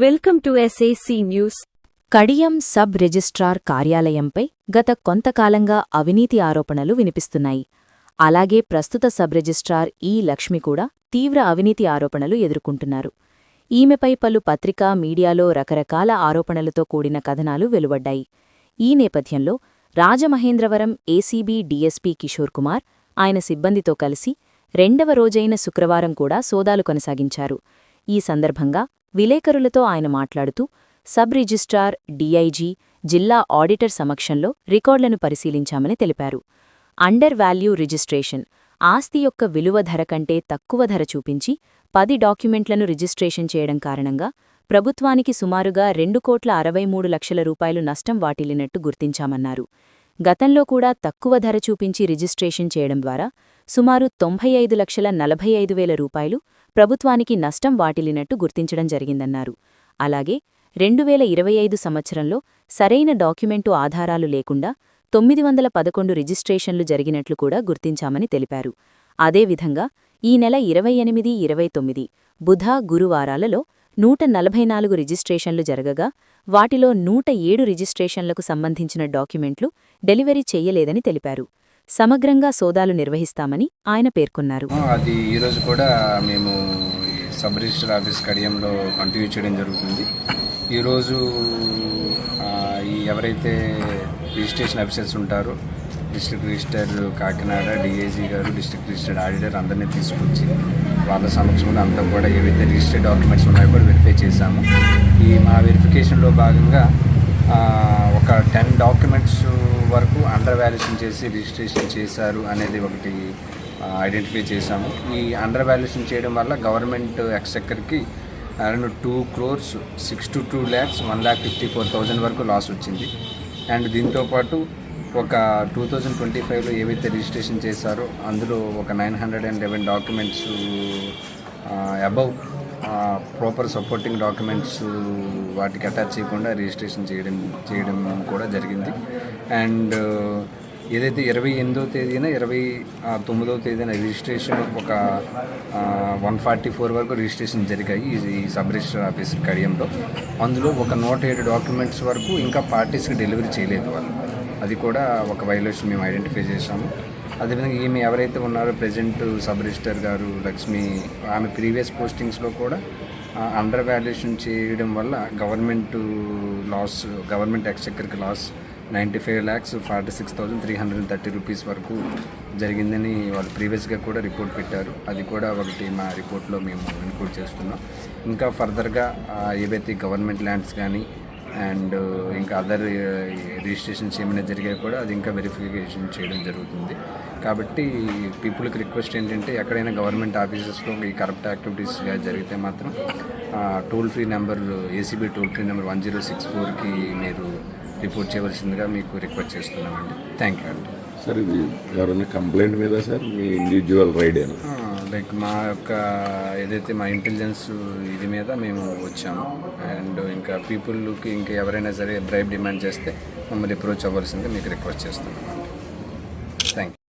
Welcome to SAC news Kadiyam sub registrar కార్యాలయంపై గత కొంతకాలంగా అవినీతి ఆరోపణలు వినిపిస్తున్నాయి. అలాగే ప్రస్తుత సబ్ రిజిస్ట్రార్ ఈ లక్ష్మి కూడా తీవ్ర అవినీతి ఆరోపణలు ఎదుర్కొంటున్నారు. ఈమెపై పలు పత్రికా మీడియాలో రకరకాల ఆరోపణలతో కూడిన కథనాలు వెలువడ్డాయి. ఈ నేపథ్యంలో రాజమహేంద్రవరం ఏసీబీ డీఎస్పీ కిషోర్ కుమార్ ఆయన సిబ్బందితో కలిసి రెండవ రోజైన శుక్రవారం కూడా సోదాలు కొనసాగించారు. ఈ సందర్భంగా విలేకరులతో ఆయన మాట్లాడుతూ సబ్ రిజిస్ట్రార్ డీఐజీ జిల్లా ఆడిటర్ సమక్షంలో రికార్డులను పరిశీలించామని తెలిపారు. అండర్ వాల్యూ రిజిస్ట్రేషన్ ఆస్తి యొక్క విలువ ధర కంటే తక్కువ ధర చూపించి పది డాక్యుమెంట్లను రిజిస్ట్రేషన్ చేయడం కారణంగా ప్రభుత్వానికి సుమారుగా రెండు కోట్ల అరవై మూడు లక్షల రూపాయలు నష్టం వాటిల్లినట్టు గుర్తించామన్నారు. గతంలో కూడా తక్కువ ధర చూపించి రిజిస్ట్రేషన్ చేయడం ద్వారా సుమారు తొంభై ఐదు లక్షల నలభై ఐదు వేల రూపాయలు ప్రభుత్వానికి నష్టం వాటిల్లినట్టు గుర్తించడం జరిగిందన్నారు. అలాగే రెండు వేల ఇరవై ఐదు సంవత్సరంలో సరైన డాక్యుమెంటు ఆధారాలు లేకుండా తొమ్మిది వందల పదకొండు రిజిస్ట్రేషన్లు జరిగినట్లు కూడా గుర్తించామని తెలిపారు. అదేవిధంగా ఈ నెల ఇరవై ఎనిమిది ఇరవై తొమ్మిది బుధ గురువారాలలో నూట నలభై నాలుగు రిజిస్ట్రేషన్లు జరగగా వాటిలో నూట ఏడు రిజిస్ట్రేషన్లకు సంబంధించిన డాక్యుమెంట్లు డెలివరీ చేయలేదని తెలిపారు. సమగ్రంగా సోదాలు నిర్వహిస్తామని ఆయన పేర్కొన్నారు. అది ఈరోజు కూడా మేము సబ్ రిజిస్టర్ ఆఫీస్ కడియంలో కంటిన్యూ చేయడం జరుగుతుంది. ఈరోజు ఎవరైతే రిజిస్ట్రేషన్ ఆఫీసర్స్ ఉంటారో డిస్ట్రిక్ట్ రిజిస్టర్ కాకినాడ డిఏజీ గారు డిస్ట్రిక్ట్ రిజిస్టర్ ఆడిటర్ అందరినీ తీసుకొచ్చి వాళ్ళ సమక్షంలో అంతా కూడా ఏవైతే రిజిస్టర్డ్ డాక్యుమెంట్స్ ఉన్నాయో కూడా వెరిఫై చేశాము. ఈ మా వెరిఫికేషన్లో భాగంగా ఒక టెన్ డాక్యుమెంట్స్ వరకు అండర్ వాల్యుయేషన్ చేసి రిజిస్ట్రేషన్ చేశారు అనేది ఒకటి ఐడెంటిఫై చేశాము. ఈ అండర్ వాల్యుయేషన్ చేయడం వల్ల government ఎక్సెక్కర్కి around two crores six to two lakhs one lakh fifty four thousand వరకు లాస్ వచ్చింది. అండ్ దీంతోపాటు ఒక టూ థౌజండ్ ట్వంటీ ఫైవ్లో ఏవైతే రిజిస్ట్రేషన్ చేశారో అందులో ఒక nine hundred and eleven documents above proper supporting documents వాటికి అటాచ్ చేయకుండా రిజిస్ట్రేషన్ చేయడం చేయడం కూడా జరిగింది. అండ్ ఏదైతే ఇరవై ఎనిమిదో తేదీన ఇరవై తొమ్మిదో తేదీన రిజిస్ట్రేషన్ ఒక వన్ ఫార్టీ ఫోర్ వరకు రిజిస్ట్రేషన్ జరిగాయి ఈ- ఈ సబ్ రిజిస్టర్ ఆఫీస్ కడియంలో అందులో ఒక నూట ఏడు డాక్యుమెంట్స్ వరకు ఇంకా పార్టీస్కి డెలివరీ చేయలేదు వాళ్ళు. అది కూడా ఒక వైలేషన్ మేము ఐడెంటిఫై చేశాము. అదేవిధంగా ఈమె ఎవరైతే ఉన్నారో ప్రజెంట్ సబ్ రిజిస్టర్ గారు లక్ష్మి ఆమె ప్రీవియస్ పోస్టింగ్స్లో కూడా అండర్ వాల్యుయేషన్ చేయడం వల్ల government loss government ఎక్స్చెక్కర్కి loss ninety five lakhs forty six thousand three hundred and thirty rupees వరకు జరిగిందని వాళ్ళు ప్రీవియస్గా కూడా రిపోర్ట్ పెట్టారు. అది కూడా ఒకటి మా రిపోర్ట్లో మేము ఇన్క్లూడ్ చేస్తున్నాం. ఇంకా ఫర్దర్గా ఏవైతే గవర్నమెంట్ ల్యాండ్స్ కానీ అండ్ ఇంకా అదర్ రిజిస్ట్రేషన్స్ ఏమైనా జరిగాయి కూడా అది ఇంకా వెరిఫికేషన్ చేయడం జరుగుతుంది. కాబట్టి పీపుల్కి రిక్వెస్ట్ ఏంటంటే ఎక్కడైనా గవర్నమెంట్ ఆఫీసెస్లో ఈ కరప్ట్ యాక్టివిటీస్గా జరిగితే మాత్రం toll free number ACB toll free number one zero six ఫోర్కి మీరు రిపోర్ట్ చేయవలసిందిగా మీకు రిక్వెస్ట్ చేస్తున్నామండి. థ్యాంక్ యూ అండి. సార్ ఇది ఎవరైనా కంప్లైంట్ మీద సార్? మీ ఇండివిజువల్ రైడేనా లైక్ మా యొక్క ఏదైతే మా ఇంటెలిజెన్స్ ఇది మీద మేము వచ్చాము. అండ్ ఇంకా పీపుల్కి ఇంకా ఎవరైనా సరే బ్రైబ్ డిమాండ్ చేస్తే మమ్మల్ని అప్రోచ్ అవ్వాల్సిందే మీకు రిక్వెస్ట్ చేస్తాం థ్యాంక్ యూ